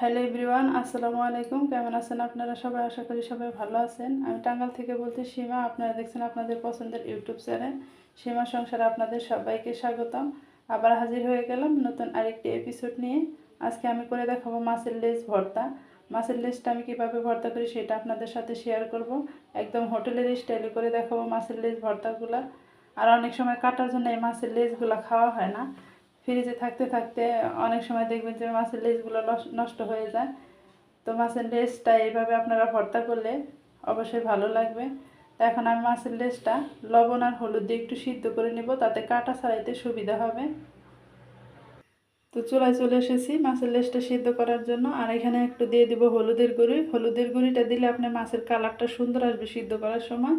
Hello everyone, আসসালামু আলাইকুম। কেমন আছেন আপনারা সবাই? আশা করি সবাই ভালো আছেন। আমি টাঙ্গাল থেকে বলছি সীমা। আপনারা দেখছেন আপনাদের পছন্দের ইউটিউব চ্যানেল। সীমা সংসারে আপনাদের সবাইকে স্বাগতম। আবার হাজির হয়ে গেলাম নতুন আরেকটি এপিসোড নিয়ে। আজকে আমি করে দেখাবো মাছের লেজ ভর্তা। মাছের লেজটা আমি কীভাবে ভর্তা করি সেটা আপনাদের সাথে শেয়ার করব। একদম হোটেলের স্টাইলে করে দেখাবো মাছের লেজ ভর্তাগুলো। আর অনেক সময় কাটার জন্য এই মাছের লেজগুলো খাওয়া হয় না। ফ্রিজে থাকতে থাকতে অনেক সময় দেখবেন যে মাছের লেজগুলো নষ্ট হয়ে যায়। তো মাছের লেজটা এইভাবে আপনারা ভর্তা করলে অবশ্যই ভালো লাগবে। তো এখন আমি মাছের লেজটা লবণ আর হলুদ দিয়ে একটু সিদ্ধ করে নেব, তাতে কাটা ছাড়াইতে সুবিধা হবে। তো চুলায় চলে এসেছি মাছের লেজটা সিদ্ধ করার জন্য। আর এখানে একটু দিয়ে দিব হলুদের গুঁড়ি। হলুদের গুঁড়িটা দিলে আপনার মাছের কালারটা সুন্দর আসবে সিদ্ধ করার সময়।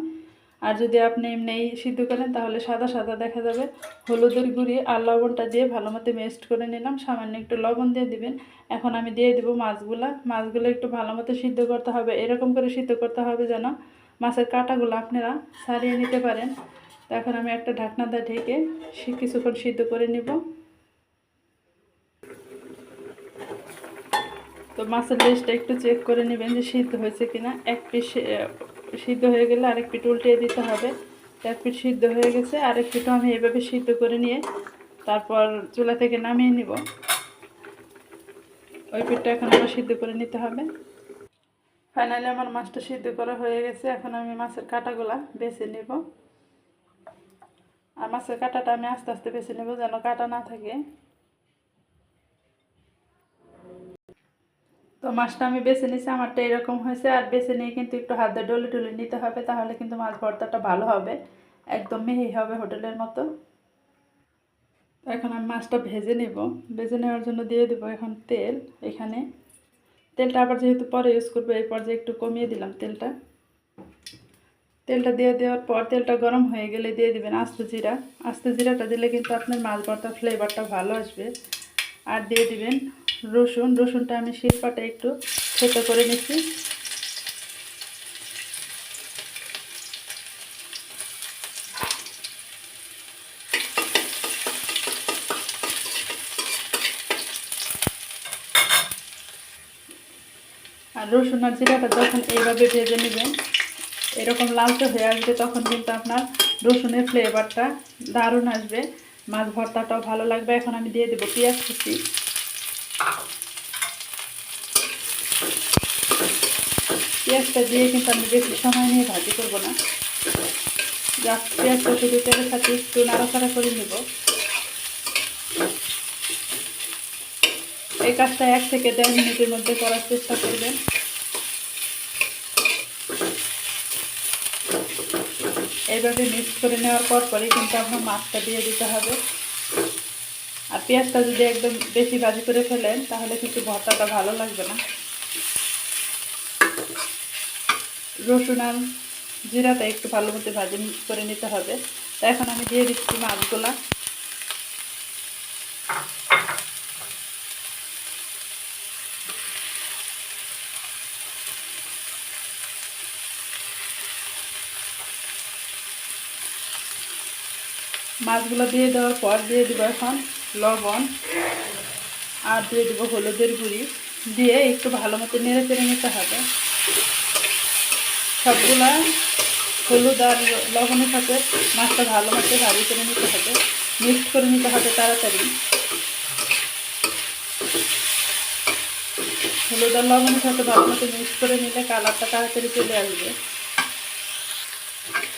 আর যদি আপনি এমনি সিদ্ধ করেন, তাহলে সাদা সাদা দেখা যাবে। হলুদের গুঁড়ি আর লবণটা দিয়ে ভালো মতো মেস্ট করে নিলাম। সামান্য একটু লবণ দিয়ে দিবেন। এখন আমি দিয়ে দেবো মাছগুলা। মাছগুলো একটু ভালো মতো সিদ্ধ করতে হবে। এরকম করে সিদ্ধ করতে হবে যেন মাছের কাঁটাগুলো আপনারা সারিয়ে নিতে পারেন। এখন আমি একটা ঢাকনা দিয়ে ঢেকে কিছুক্ষণ সিদ্ধ করে নিব। তো মাছের লেজটা একটু চেক করে নেবেন যে সিদ্ধ হয়েছে কিনা। এক পিস সিদ্ধ হয়ে গেলে আরেক পিঠ উল্টে দিতে হবে। এক পিঠ সিদ্ধ হয়ে গেছে, আরেক পিঠও আমি এভাবে সিদ্ধ করে নিয়ে তারপর চুলা থেকে নামিয়ে নিব। ওই পিঠটা এখন আবার সিদ্ধ করে নিতে হবে। ফাইনালি আমার মাছটা সিদ্ধ করা হয়ে গেছে, এখন আমি মাছের কাঁটাগুলা বেছে নেব। আর মাছের কাঁটাটা আমি আস্তে আস্তে বেছে নেব যেন কাঁটা না থাকে। তো মাছটা আমি বেছে নিছি, আমারটা এরকম হয়েছে। আর বেছে নিয়ে কিন্তু একটু হাত দিয়ে ডলে ডলে নিতে হবে, তাহলে কিন্তু মাছ ভর্তাটা ভালো হবে, একদম মিহি হবে হোটেলের মতো। এখন আমি মাছটা ভেজে নেব। ভেজে নেওয়ার জন্য দিয়ে দেবো এখন তেল এখানে। তেলটা আবার যেহেতু পরে ইউজ করব, এই পর্যায়ে একটু কমিয়ে দিলাম তেলটা। তেলটা দিয়ে দেওয়ার পর তেলটা গরম হয়ে গেলে দিয়ে দিবেন আস্ত জিরা। আস্ত জিরাটা দিলে কিন্তু আপনার মাছ ভর্তার ফ্লেভারটা ভালো আসবে। আর দিয়ে দিবেন রসুন, রসুনটা আমি শিল্পাটা একটু থেতো করে নিচ্ছি। আর রসুন আর জিরাটা যখন এইভাবে ভেজে নেবেন, এরকম লালচে হয়ে আসবে, তখন কিন্তু আপনার রসুনের ফ্লেভারটা দারুণ আসবে। মাছ ভর্তাটাও ভালো লাগবে। এখন আমি দিয়ে দেবো পেঁয়াজ কুচি। পেঁয়াজটা দিয়ে কিন্তু আমি বেশি সময় নিয়ে ভাজি করব না। পেঁয়াজটা শুধু তেলের সাথে একটু নাড়াচাড়া করে নেব। এই কাজটা এক থেকে দেড় মিনিটের মধ্যে করার চেষ্টা করবেন। এইভাবে মিক্স করে নেওয়ার পর পরে কিন্তু আপনার মাছটা দিয়ে দিতে হবে। আর পেঁয়াজটা যদি একদম বেশি ভাজি করে ফেলেন, তাহলে কিন্তু ভর্তাটা ভালো লাগবে না। রসুন আর জিরাটা একটু ভালো মতো ভাজি করে নিতে হবে। তো এখন আমি দিয়ে দিচ্ছি মাছগুলা। মাছগুলো দিয়ে দেওয়ার পর দিয়ে দেবো এখন লবণ আর দিয়ে দেবো হলুদের গুঁড়ি। দিয়ে একটু ভালো মতো নেড়ে চেড়ে নিতে হবে। সবগুলা হলুদ আর লবণের সাথে মাছটা ভালো মতো ভাজি করে নিতে হবে। মিক্সড করে নিতে হবে তাড়াতাড়ি। হলুদ আর লবণের সাথে ভালো মতো মিক্স করে নিলে কালারটা তাড়াতাড়ি চলে আসবে।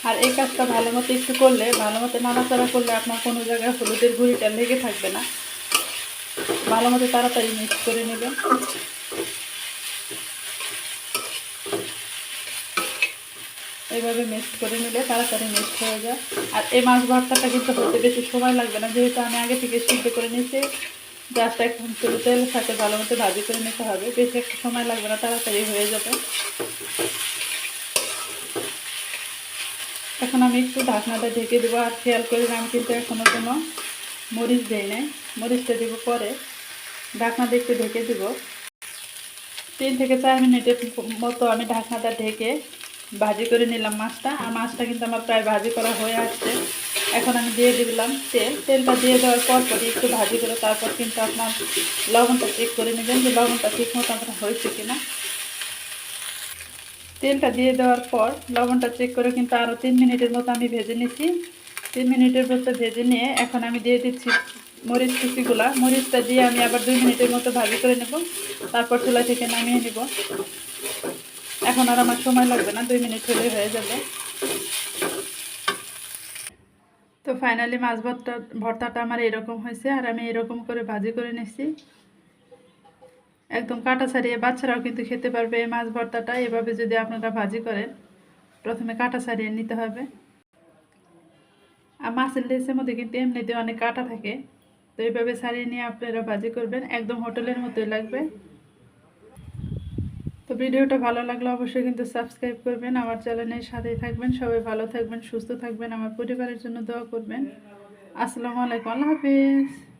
আর এই কাজটা ভালো মতো একটু করলে, ভালো মতো নাড়াচাড়া করলে আপনার কোনো জায়গায় হলুদের গুঁড়িটা লেগে থাকবে না। ভালো মতো তাড়াতাড়ি মিক্স করে নেবেন। এইভাবে মিক্সড করে নিলে তাড়াতাড়ি মিক্সড হয়ে যায়। আর এই মাছ ভর্তাটা কিন্তু হতে বেশি সময় লাগবে না। যেহেতু আমি আগে থেকে সিদ্ধ করে নিয়েছি, জাস্ট এখন শুধু তেলের সাথে ভালো মতো ভাজি করে নিতে হবে। বেশি একটা সময় লাগবে না, তাড়াতাড়ি হয়ে যাবে। এখন আমি একটু ঢাকনাটা ঢেকে দেবো। আর খেয়াল করে আমি কিন্তু এখনও কোনো মরিচ দিই নাই। মরিচটা দেবো পরে। ঢাকনাটা একটু ঢেকে দেবো। তিন থেকে চার মিনিটের মতো আমি ঢাকনাটা ঢেকে ভাজি করে নিলাম মাছটা। আর মাছটা কিন্তু আমার প্রায় ভাজি করা হয়ে আসছে। এখন আমি দিয়ে দিলাম তেল। তেলটা দিয়ে দেওয়ার পর পরই একটু ভাজি করে তারপর কিন্তু আপনার লবণটা চেক করে নেবেন যে লবণটা ঠিক মতো আপনার হয়েছে কিনা। তেলটা দিয়ে দেওয়ার পর লবণটা চেক করে কিন্তু আরও তিন মিনিটের মতো আমি ভেজে নিচ্ছি তিন মিনিটের মতো ভেজে নিয়ে এখন আমি দিয়ে দিচ্ছি মরিচ কুচিগুলা। মরিচটা দিয়ে আমি আবার দুই মিনিটের মতো ভাজি করে নেব। তারপর চুলা থেকে নামিয়ে নিব। এখন আর আমার সময় লাগবে না, দুই মিনিট হলেই হয়ে যাবে। তো ফাইনালি মাছ ভর্তা ভর্তাটা আমার এরকম হয়েছে আর আমি এরকম করে ভাজি করে নিচ্ছি একদম কাটা ছাড়িয়ে বাচ্চারাও কিন্তু খেতে পারবে এই মাছ ভর্তাটা। এভাবে যদি আপনারা ভাজি করেন, প্রথমে কাটা ছাড়িয়ে নিতে হবে। আর মাছের লেসের মধ্যে কিন্তু এমনিতে অনেক কাটা থাকে। তো এইভাবে ছাড়িয়ে নিয়ে আপনারা ভাজি করবেন। একদম হোটেলের মতোই লাগবে। তো ভিডিওটা ভালো লাগলে অবশ্যই কিন্তু সাবস্ক্রাইব করবেন। আমার চ্যানেলের সাথেই থাকবেন। সবাই ভালো থাকবেন, সুস্থ থাকবেন। আমার পরিবারের জন্য দোয়া করবেন। আসসালামু আলাইকুম। আল্লাহ হাফিজ।